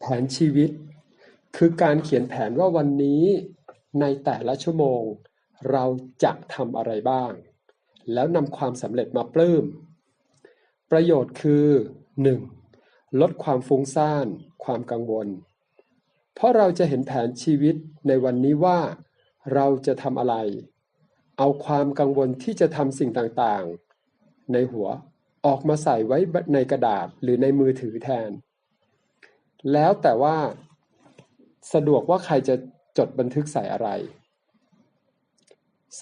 แผนชีวิต คือการเขียนแผนว่าวันนี้ในแต่ละชั่วโมง เราจะทำอะไรบ้าง แล้วนำความสำเร็จมาปลื้ม ประโยชน์คือ 1. ลดความฟุ้งซ่าน ความกังวล เพราะเราจะเห็นแผนชีวิตในวันนี้ว่า เราจะทำอะไร เอาความกังวลที่จะทำสิ่งต่างๆ ในหัวออกมาใส่ไว้ในกระดาษหรือในมือถือแทน แล้วแต่ว่าสะดวกว่าใครจะจดบันทึกใส่อะไร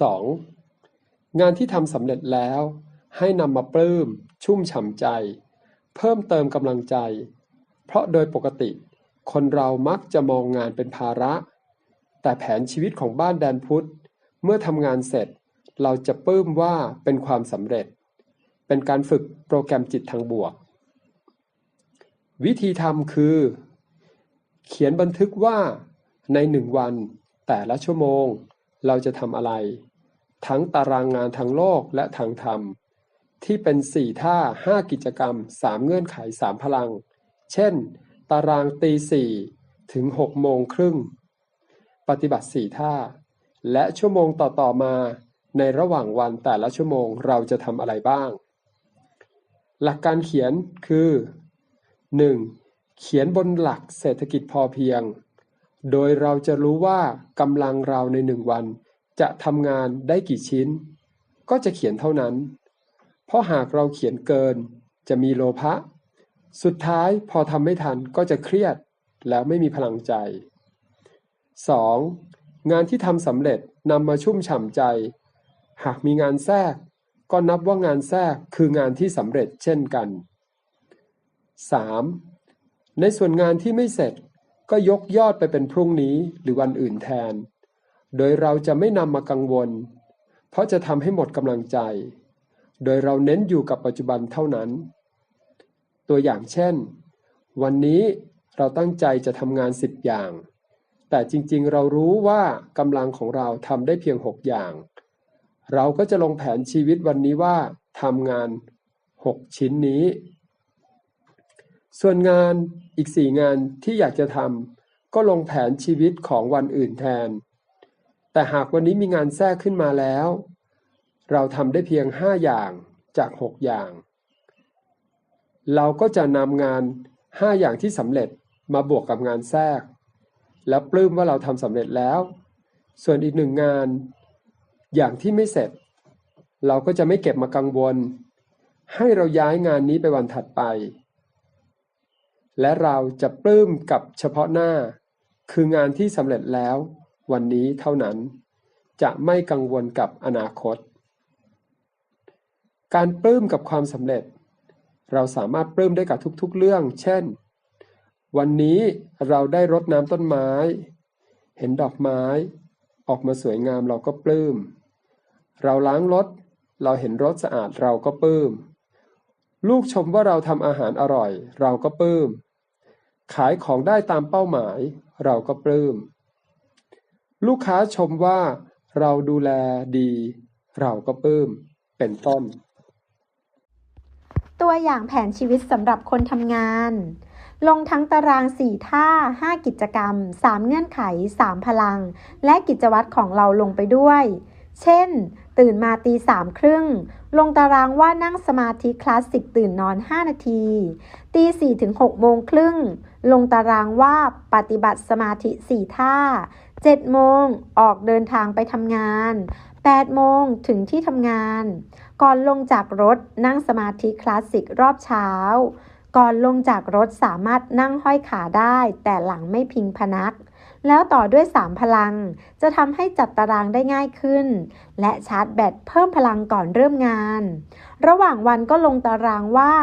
2. งานที่ทำสำเร็จแล้ว ให้นำมาปลื้ม ชุ่มฉ่ำใจ เพิ่มเติมกำลังใจ เพราะโดยปกติ คนเรามักจะมองงานเป็นภาระ แต่แผนชีวิตของบ้านแดนพุทธ เมื่อทำงานเสร็จ เราจะปลื้มว่าเป็นความสำเร็จ เป็นการฝึกโปรแกรมจิตทางบวก วิธีทำคือ เขียนบันทึกว่าในหนึ่งวัน แต่ละชั่วโมง เราจะทำอะไร ทั้งตารางงานทางโลกและทางธรรม ที่เป็น 4 ท่า 5 กิจกรรม 3 เงื่อนไข 3 พลัง เช่น ตารางตีสี่ถึง6โมงครึ่ง ปฏิบัติ 4 ท่า และชั่วโมงต่อๆมา ในระหว่างวันแต่ละชั่วโมงเราจะทำอะไรบ้าง หลักการเขียนคือ 1. เขียนบนหลักเศรษฐกิจพอเพียง โดยเราจะรู้ว่ากำลังเราในหนึ่งวัน จะทำงานได้กี่ชิ้น ก็จะเขียนเท่านั้น เพราะหากเราเขียนเกิน จะมีโลภะ สุดท้ายพอทำไม่ทันก็จะเครียด แล้วไม่มีพลังใจ 2. งานที่ทำสำเร็จนำมาชุ่มฉ่ำใจ หากมีงานแทรก ก็นับว่างานแทรกคืองานที่สำเร็จเช่นกัน 3. ในส่วนงานที่ไม่เสร็จก็ยกยอดไปเป็นพรุ่งนี้หรือวันอื่นแทน โดยเราจะไม่นำมากังวล เพราะจะทำให้หมดกำลังใจ โดยเราเน้นอยู่กับปัจจุบันเท่านั้น ตัวอย่างเช่น วันนี้เราตั้งใจจะทำงานสิบอย่าง แต่จริงๆ เรารู้ว่ากำลังของเราทำได้เพียงหกอย่าง เราก็จะลงแผนชีวิตวันนี้ว่าทำงานหกชิ้นนี้ ส่วนงานอีกสี่งานที่อยากจะทำก็ลงแผนชีวิตของวันอื่นแทน แต่หากวันนี้มีงานแทรกขึ้นมาแล้ว เราทำได้เพียงห้าอย่างจากหกอย่าง เราก็จะนำงานห้าอย่างที่สำเร็จมาบวกกับงานแทรก แล้วปลื้มว่าเราทำสำเร็จแล้ว ส่วนอีกหนึ่งงาน อย่างที่ไม่เสร็จ เราก็จะไม่เก็บมากังวล ให้เราย้ายงานนี้ไปวันถัดไป และเราจะปลื้มกับเฉพาะหน้า คืองานที่สำเร็จแล้ว วันนี้เท่านั้น จะไม่กังวลกับอนาคต การปลื้มกับความสำเร็จ เราสามารถปลื้มได้กับทุกๆ เรื่อง เช่น วันนี้เราได้รดน้ำต้นไม้ เห็นดอกไม้ ออกมาสวยงามเราก็ปลื้ม เราล้างรถ เราเห็นรถสะอาดเราก็ปลื้มลูกชมว่าเราทำอาหารอร่อย เราก็ปลื้ม ขายของได้ตามเป้าหมาย เราก็ปลื้ม ลูกค้าชมว่าเราดูแลดี เราก็ปลื้ม เป็นต้น ตัวอย่างแผนชีวิตสำหรับคนทำงาน ลงทั้งตาราง 4 ท่า 5 กิจกรรม 3 เงื่อนไข 3 พลัง และกิจวัตรของเราลงไปด้วย เช่น ตื่นมาตีสามครึ่ง ลงตารางว่านั่งสมาธิคลาสสิกตื่นนอน 5 นาที ตีสี่ถึง6โมงครึ่ง ลงตารางว่าปฏิบัติสมาธิ4ท่า7โมงออกเดินทางไปทำงาน8โมงถึงที่ทำงาน ก่อนลงจากรถนั่งสมาธิคลาสสิกรอบเช้า ก่อนลงจากรถสามารถนั่งห้อยขาได้ แต่หลังไม่พิงพนัก แล้วต่อด้วย 3 พลัง จะทำให้จัดตารางได้ง่ายขึ้น และชาร์จแบตเพิ่มพลังก่อนเริ่มงาน ระหว่างวันก็ลงตารางว่า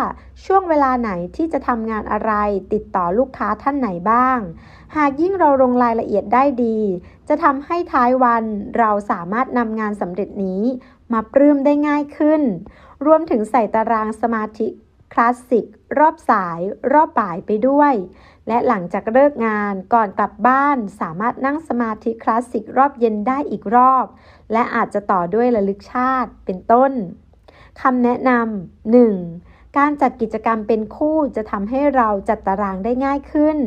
ช่วงเวลาไหนที่จะทำงานอะไร ติดต่อลูกค้าท่านไหนบ้าง หากยิ่งเราลงรายละเอียดได้ดี จะทำให้ท้ายวันเราสามารถนำงานสำเร็จนี้ มาปลื้มได้ง่ายขึ้น รวมถึงใส่ตารางสมาธิคลาสสิกรอบสาย รอบบ่ายไปด้วย และหลังจากเลิกงานก่อนกลับบ้านสามารถนั่งสมาธิคลาสสิกรอบเย็นได้อีกรอบ และอาจจะต่อด้วยระลึกชาติเป็นต้นคำแนะนำ 1. การจัดกิจกรรมเป็นคู่จะทำให้เราจัดตารางได้ง่ายขึ้น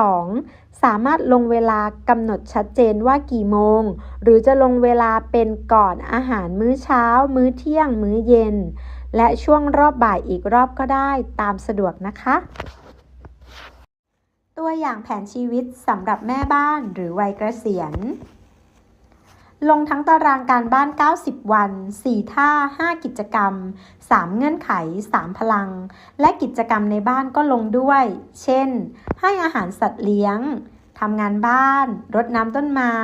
2. สามารถลงเวลากำหนดชัดเจนว่ากี่โมง หรือจะลงเวลาเป็นก่อนอาหารมื้อเช้า มื้อเที่ยง มื้อเย็น และช่วงรอบบ่ายอีกรอบก็ได้ตามสะดวกนะคะ ตัวอย่างแผนชีวิตสำหรับแม่บ้านหรือวัยเกษียณ ลงทั้งตารางการบ้าน 90 วัน 4 ท่า 5 กิจกรรม 3 เงื่อนไข 3 พลัง และกิจกรรมในบ้านก็ลงด้วย เช่น ให้อาหารสัตว์เลี้ยง ทำงานบ้าน รดน้ำต้นไม้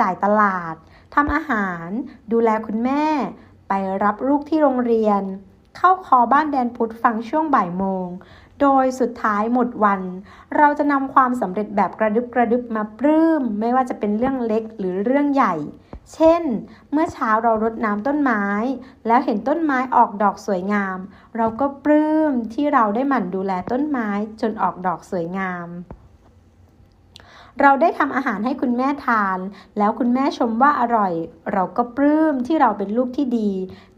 จ่ายตลาด ทำอาหาร ดูแลคุณแม่ ไปรับลูกที่โรงเรียน เข้าคอบ้านแดนพุธฟังช่วงบ่ายโมง โดยสุดท้ายหมดวัน เราจะนำความสำเร็จแบบกระดึบกระดึบมาปลื้ม ไม่ว่าจะเป็นเรื่องเล็กหรือเรื่องใหญ่ เช่น เมื่อเช้าเรารดน้ำต้นไม้ แล้วเห็นต้นไม้ออกดอกสวยงาม เราก็ปลื้มที่เราได้หมั่นดูแลต้นไม้จนออกดอกสวยงามเราได้ทำอาหารให้คุณแม่ทาน แล้วคุณแม่ชมว่าอร่อย เราก็ปลื้มที่เราเป็นลูกที่ดี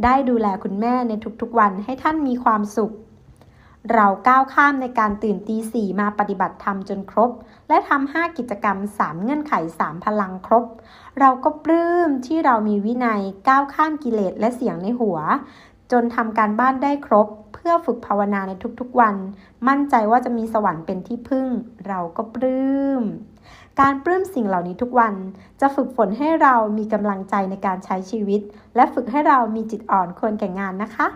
ได้ดูแลคุณแม่ในทุกๆวันให้ท่านมีความสุข เราก้าวข้ามในการตื่นตีสี่มาปฏิบัติธรรมจนครบ และทำห้ากิจกรรม 3 เงื่อนไข 3 พลังครบ เราก็ปลื้มที่เรามีวินัยก้าวข้ามกิเลสและเสียงในหัว จนทำการบ้านได้ครบ เพื่อฝึกภาวนาในทุกๆวัน มั่นใจว่าจะมีสวรรค์เป็นที่พึ่ง เราก็ปลื้มการปลื้มสิ่งเหล่านี้ทุกวัน จะฝึกฝนให้เรามีกำลังใจในการใช้ชีวิต และฝึกให้เรามีจิตอ่อนควรแก่งานนะคะ